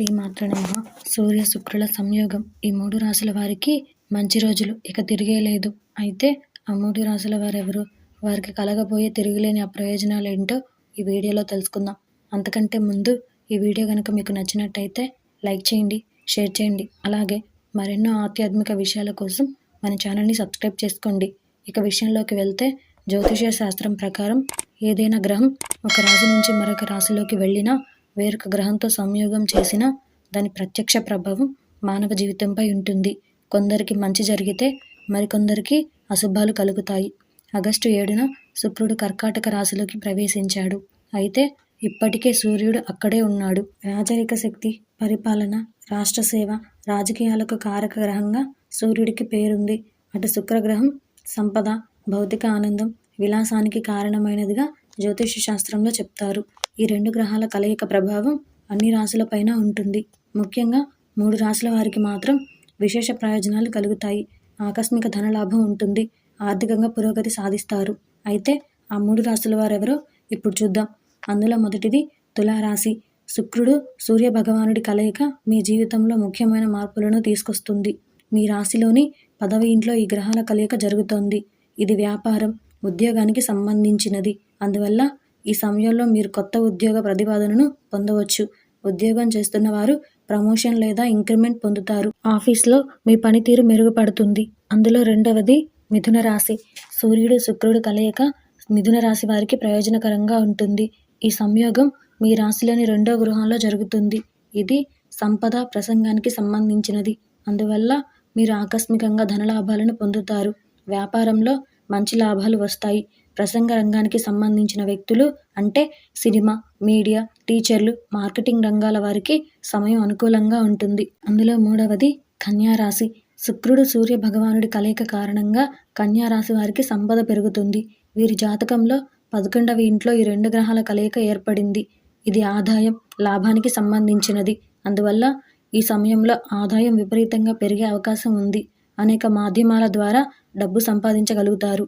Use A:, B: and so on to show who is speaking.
A: శ్రీమాత్ర నమః సూర్య శుక్రుల సంయోగం ఈ మూడు రాశుల వారికి మంచి రోజులు. ఇక తిరిగే లేదు. అయితే ఆ మూడు రాశుల వారెవరు? వారికి కలగబోయే తిరుగులేని అప్రయోజనాలు ఏంటో ఈ వీడియోలో తెలుసుకుందాం. అంతకంటే ముందు ఈ వీడియో కనుక మీకు నచ్చినట్టయితే లైక్ చేయండి షేర్ చేయండి. అలాగే మరెన్నో ఆధ్యాత్మిక విషయాల కోసం మన ఛానల్ని సబ్స్క్రైబ్ చేసుకోండి. ఇక విషయంలోకి వెళ్తే జ్యోతిష శాస్త్రం ప్రకారం ఏదైనా గ్రహం ఒక రాశి నుంచి మరొక రాశిలోకి వెళ్ళినా వేరొక గ్రహంతో సంయోగం చేసినా దాని ప్రత్యక్ష ప్రభావం మానవ జీవితంపై ఉంటుంది. కొందరికి మంచి జరిగితే మరికొందరికి అశుభాలు కలుగుతాయి. ఆగస్టు ఏడున శుక్రుడు కర్కాటక రాశిలోకి ప్రవేశించాడు. అయితే ఇప్పటికే సూర్యుడు అక్కడే ఉన్నాడు. రాజరిక శక్తి పరిపాలన రాష్ట్ర సేవ రాజకీయాలకు కారక గ్రహంగా సూర్యుడికి పేరుంది. అటు శుక్రగ్రహం సంపద భౌతిక ఆనందం విలాసానికి కారణమైనదిగా జ్యోతిష శాస్త్రంలో చెప్తారు. ఈ రెండు గ్రహాల కలయిక ప్రభావం అన్ని రాశులపైన ఉంటుంది. ముఖ్యంగా మూడు రాశుల వారికి మాత్రం విశేష ప్రయోజనాలు కలుగుతాయి. ఆకస్మిక ధనలాభం ఉంటుంది. ఆర్థికంగా పురోగతి సాధిస్తారు. అయితే ఆ మూడు రాశుల వారెవరో ఇప్పుడు చూద్దాం. అందులో మొదటిది తులారాశి. శుక్రుడు సూర్య భగవానుడి కలయిక మీ జీవితంలో ముఖ్యమైన మార్పులను తీసుకొస్తుంది. మీ రాశిలోని పదవి ఇంట్లో ఈ గ్రహాల కలయిక జరుగుతోంది. ఇది వ్యాపారం ఉద్యోగానికి సంబంధించినది. అందువల్ల ఈ సమయంలో మీరు కొత్త ఉద్యోగ ప్రతిపాదనను పొందవచ్చు. ఉద్యోగం చేస్తున్న వారు ప్రమోషన్ లేదా ఇంక్రిమెంట్ పొందుతారు. ఆఫీస్లో మీ పనితీరు మెరుగుపడుతుంది. అందులో రెండవది మిథున రాశి. సూర్యుడు శుక్రుడు కలయిక మిథున రాశి వారికి ప్రయోజనకరంగా ఉంటుంది. ఈ సంయోగం మీ రాశిలోని రెండో గృహంలో జరుగుతుంది. ఇది సంపద ప్రసంగానికి సంబంధించినది. అందువల్ల మీరు ఆకస్మికంగా ధనలాభాలను పొందుతారు. వ్యాపారంలో మంచి లాభాలు వస్తాయి. ప్రసంగ రంగానికి సంబంధించిన వ్యక్తులు అంటే సినిమా మీడియా టీచర్లు మార్కెటింగ్ రంగాల వారికి సమయం అనుకూలంగా ఉంటుంది. అందులో మూడవది కన్యా రాశి శుక్రుడు సూర్య భగవానుడి కలయిక కారణంగా కన్యారాశి వారికి సంపద పెరుగుతుంది. వీరి జాతకంలో పదకొండవ ఇంట్లో ఈ రెండు గ్రహాల కలయిక ఏర్పడింది. ఇది ఆదాయం లాభానికి సంబంధించినది. అందువల్ల ఈ సమయంలో ఆదాయం విపరీతంగా పెరిగే అవకాశం ఉంది. అనేక మాధ్యమాల ద్వారా డబ్బు సంపాదించగలుగుతారు.